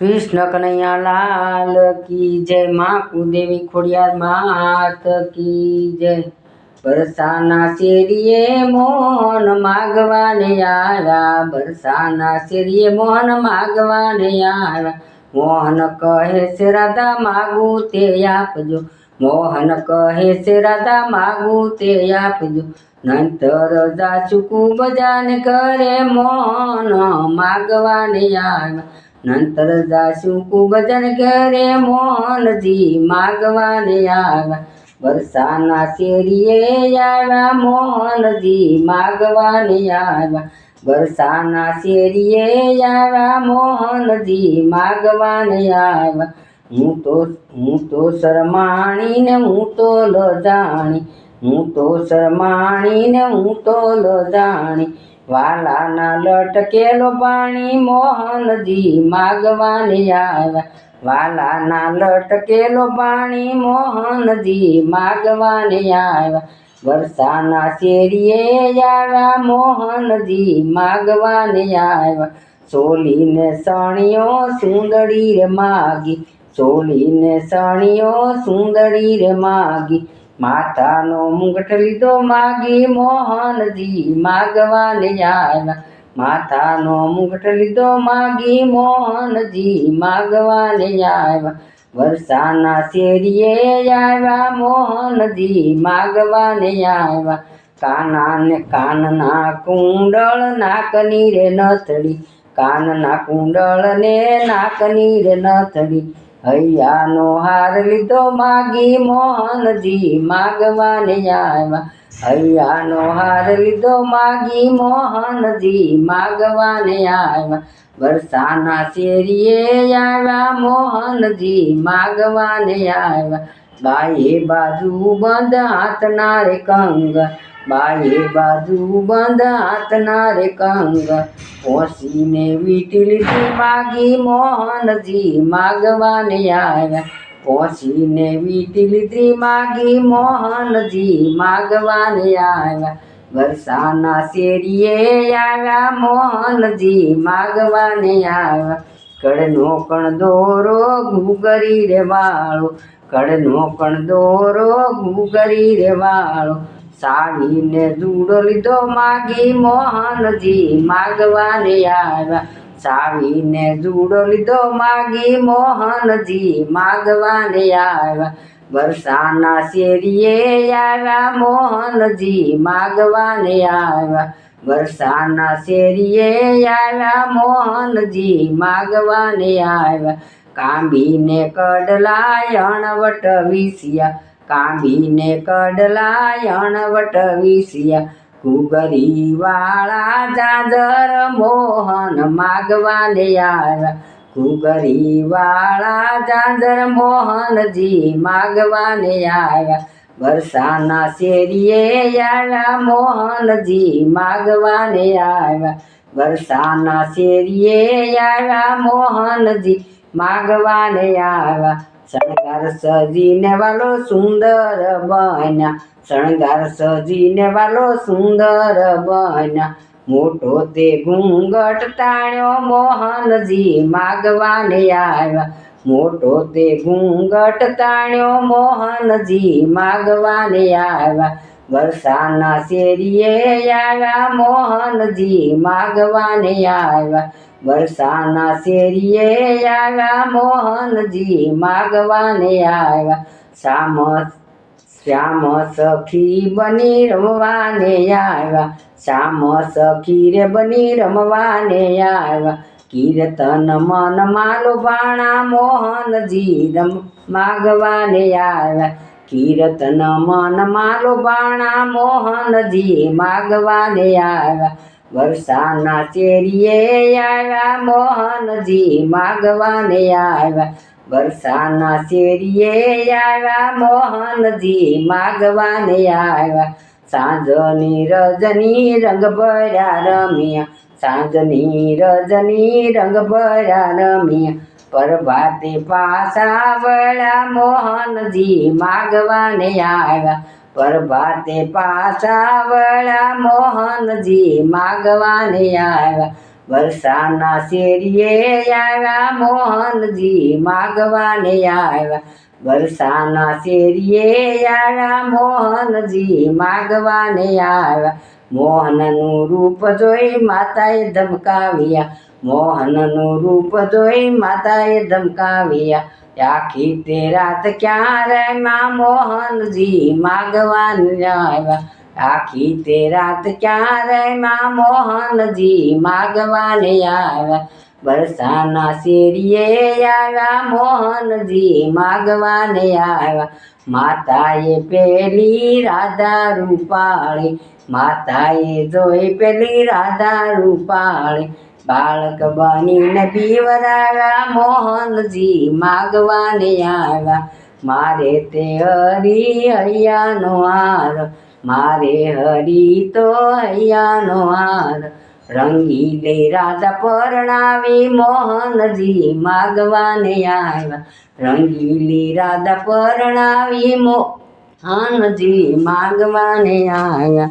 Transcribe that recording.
કૃષ્ણ કનૈયા લાલ કી જય, મા કુદેવી ખોડિયાર માત કી જય. બરસાના શેરીએ મોહન માગવાને આવ્યા બરસાના શેરીએ મોહન માગવાને આવ્યા મોહન કહે છે, રાધા, માગું તે આપજો. મોહન કહે છે, રાધા, માગું તે આપજો. નંતર જાચુકુ બજાને કરે મોહન માગવાને આવ્યા નંતર જાશું કુબજન ઘરે મોહનજી માગવાને આવ્યા. વરસાના શેરીએ આવ્યા, મોહનજી માગવાને આવ્યા. વરસાના શેરીએ આવ્યા, મોહનજી માગવાને આવ્યા. હું તો હું તો શરમાણીને, હું તો લજાણી. હું તો શરમાણીને, હું તો લજાણી. વાલાના લટકેલો પાણી મોહનજી માગવાની આવ્યા વાલાના લટકેલો પાણી મોહનજી માગવાની આવ્યા વરસાના શેરીએ આવ્યા મોહનજી માગવાની આવ્યા સોલીને સણિયો સુંદરી રે માગી. સોલીને સણિયો સુંદરી રે માગી. માતાનો મુગટ લીધો માગી મોહનજી માગવાને આવ્યા માતાનો મુગટ લીધો માગી મોહનજી માગવાને આવ્યા વરસાના શેરીએ આવ્યા મોહનજી માગવાને આવ્યા કાનાને કાનના કુંડળ નાકની રે નથડી કાનના કુંડળ ને નાકની રે નથડી હૈયાનો હાર લીધો માગી મોહનજી માગવાને આવ્યા. હૈયાનો હાર લીધો માગી મોહનજી માગવાને આવ્યા. વરસાના શેરીએ આવ્યા મોહનજી માગવાને આવ્યા. બાએ બાજુ બંધ હાથના રે કંગ બાએ બાજુ બંધ હાથના રે કંગ પોસીને વીટી લીધી માગી મોહનજી માગવાને આવ્યા પોસીને વીટી લીધી માગી મોહનજી માગવાને આવ્યા વરસાના શેરીએ આવ્યા મોહનજી માગવાને આવ્યા કડનો કણ દોરો ઘૂગરી રે વાળો કડનો કણ દોરો ઘૂગરી રે વાળો સાડીને દૂડો લીધો માગી મોહનજી માગવાને આવ્યા. સાવીને જુડો લીધો માગી મોહનજી માગવાને આવ્યા. વરસાના શેરીએ આવ્યા મોહનજી માગવાને આવ્યા. વરસાના શેરીએ આવ્યા મોહનજી માગવાને આવ્યા. કાંબીને કડલા અણવટ વિસિયા કાંબીને કડલાયણ વટવિસિયા. વિસિયા ઘૂગરી વાળા જાદર મોહન માગવાને આવ્યા. ઘૂગરી વાળા જાદર મોહનજી માગવાને આવ્યા. વરસાના શેરીએ આવ્યા, મોહનજી માગવાને આવ્યા. વરસાના શેરીએ આવ્યા, મોહનજી માગવાને આવ્યા. શણગાર સજીને વાલો સુંદર બન્યા. શણગાર સજીને વાલો સુંદર બન્યા. મોટો તે ઘૂંઘટ તાણ્યો મોહનજી માગવાને આવ્યા. મોટો તે ઘૂંઘટ તાણ્યો મોહનજી માગવાને આવ્યા. વરસાના શેરીએ આવ્યા મોહનજી માગવાને આવ્યા. વરસાના શેરીએ આવ્યા, મોહનજી માગવાને આવ્યા. શામ શ્યામ સખી બની રમવાને આવ્યા. શ્યામ સખી રે બની રમવાને આવ્યા. કીર્તન મન માલો બાણા મોહનજી રમ માગવાને આવ્યા. કીર્તન મન માલો બાણા મોહનજી માગવાને આવ્યા. વરસાના શેરીએ આવ્યા, મોહનજી માગવાને આવ્યા. વરસાના શેરીએ આવ્યા, મોહનજી માગવાને આવ્યા. સાંજની રજની રંગ ભર્યા રમ્યા. સાંજની રજની રંગ ભર્યા રમ્યા. પ્રભાતે પાસા વળ્યા, મોહનજી માગવાને આવ્યા. પ્રભાતે પાછા વળા મોહનજી માગવાને આવ્યા. વરસાના શેરીએ આવ્યા, મોહનજી માગવાને આવ્યા. વરસાના શેરીએ આવ્યા, મોહનજી માગવાને આવ્યા. મોહનનું રૂપ જોઈ માતાએ ધમકાવ્યા. મોહનનું રૂપ જોઈ માતાએ ધમકાવ્યા. આખી તે રાત ક્યારે માં મોહનજી માગવાને આવ્યા? આખી તે રાત ક્યારે માં મોહનજી માગવાને આવ્યા? વરસાના શેરીએ આવ્યા, મોહનજી માગવાને આવ્યા. માતાએ પેલી રાધા રૂપાળી, માતાએ જોઈ પેલી રાધા રૂપાળી. બાળક બનીને પીવરાયા, મોહનજી માગવાને આવ્યા. મારે તે હરી હૈયાનો હાર, મારે હરી તો હૈયાનો હાર. રંગીલી રાધા પરણાવી મોહનજી માગવાને આવ્યા. રંગીલી રાધા પરણાવી મોહનજી માગવાને આવ્યા.